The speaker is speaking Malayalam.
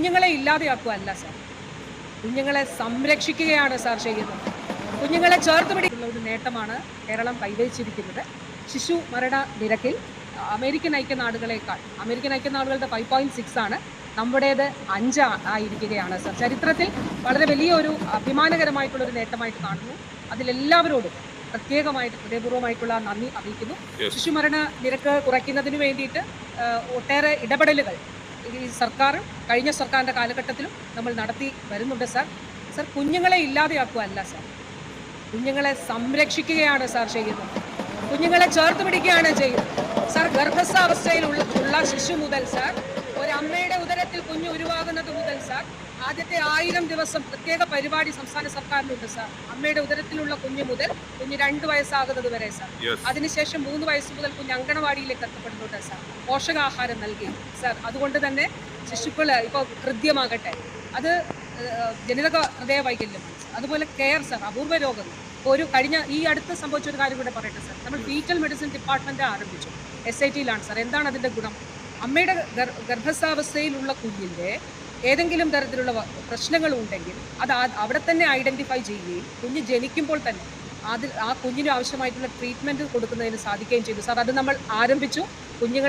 കുഞ്ഞുങ്ങളെ ഇല്ലാതെയാക്കുക അല്ല സാർ. കുഞ്ഞുങ്ങളെ സംരക്ഷിക്കുകയാണ് സാർ ചെയ്യുന്നത്. കുഞ്ഞുങ്ങളെ ചേർത്ത് പിടിക്കുന്ന ഒരു നേട്ടമാണ് കേരളം കൈവരിച്ചിരിക്കുന്നത്. ശിശു മരണ നിരക്കിൽ അമേരിക്കൻ ഐക്യനാടുകളെക്കാൾ അമേരിക്കൻ ഐക്യനാടുകളുടെ ഫൈവ് പോയിന്റ് സിക്സ് ആണ് നമ്മുടേത് അഞ്ച് ആയിരിക്കുകയാണ് സാർ. ചരിത്രത്തിൽ വളരെ വലിയ ഒരു അഭിമാനകരമായിട്ടുള്ള ഒരു നേട്ടമായിട്ട് കാണുന്നു. അതിലെല്ലാവരോടും പ്രത്യേകമായിട്ട് ഹൃദയപൂർവമായിട്ടുള്ള നന്ദി അറിയിക്കുന്നു. ശിശുമരണ നിരക്ക് കുറയ്ക്കുന്നതിന് വേണ്ടിയിട്ട് ഒട്ടേറെ ഇടപെടലുകൾ ഈ സർക്കാർ കഴിഞ്ഞ സർക്കാരിന്റെ കാലഘട്ടത്തിലും നമ്മൾ നടത്തി വരുന്നുണ്ട് സാർ. സാർ കുഞ്ഞുങ്ങളെ ഇല്ലാതെയാക്കുകയല്ല സർ. കുഞ്ഞുങ്ങളെ സംരക്ഷിക്കുകയാണ് സാർ ചെയ്യുന്നത്. കുഞ്ഞുങ്ങളെ ചേർത്ത് പിടിക്കുകയാണ് ചെയ്യുന്നത്. സാർ ഉള്ള ശിശു മുതൽ സാർ കുഞ്ഞ് ഉരുവാകുന്നത് മുതൽ സാർ ആദ്യത്തെ ആയിരം ദിവസം പ്രത്യേക പരിപാടി സംസ്ഥാന സർക്കാരിനുണ്ട് സാർ. അമ്മയുടെ ഉദരത്തിലുള്ള കുഞ്ഞു മുതൽ കുഞ്ഞ് രണ്ട് വയസ്സാകുന്നത് വരെ സാർ. അതിനുശേഷം മൂന്ന് വയസ്സ് മുതൽ കുഞ്ഞ് അങ്കണവാടിയിലേക്ക് എത്തപ്പെടുന്നുണ്ട് സാർ. പോഷകാഹാരം നൽകി. സാർ അതുകൊണ്ട് തന്നെ ശിശുക്കൾ ഇപ്പോൾ ഹൃദ്യമാകട്ടെ. അത് ജനിതക ഹൃദയ വൈകല്യമാണ് അതുപോലെ കെയർ സാർ അപൂർവ രോഗങ്ങൾ ഒരു കഴിഞ്ഞ ഈ അടുത്ത് സംഭവിച്ച ഒരു കാര്യം കൂടെ പറയട്ടെ സാർ. നമ്മൾ ഫീറ്റൽ മെഡിസിൻ ഡിപ്പാർട്ട്മെന്റ് ആരംഭിച്ചു. എസ് ഐ ടിയിലാണ് സാർ. എന്താണ് അതിന്റെ ഗുണം? അമ്മയുടെ ഗർ- ഗർഭസ്ഥാവസ്ഥയിലുള്ള കുഞ്ഞിന്റെ ഏതെങ്കിലും തരത്തിലുള്ള പ്രശ്നങ്ങൾ ഉണ്ടെങ്കിൽ അത് അവിടെ തന്നെ ഐഡന്റിഫൈ ചെയ്യുകയും കുഞ്ഞ് ജനിക്കുമ്പോൾ തന്നെ അതിൽ ആ കുഞ്ഞിന് ആവശ്യമായിട്ടുള്ള ട്രീറ്റ്മെന്റ് കൊടുക്കുന്നതിന് സാധിക്കുകയും ചെയ്തു. സാർ അത് നമ്മൾ ആരംഭിച്ചു. കുഞ്ഞുങ്ങളെ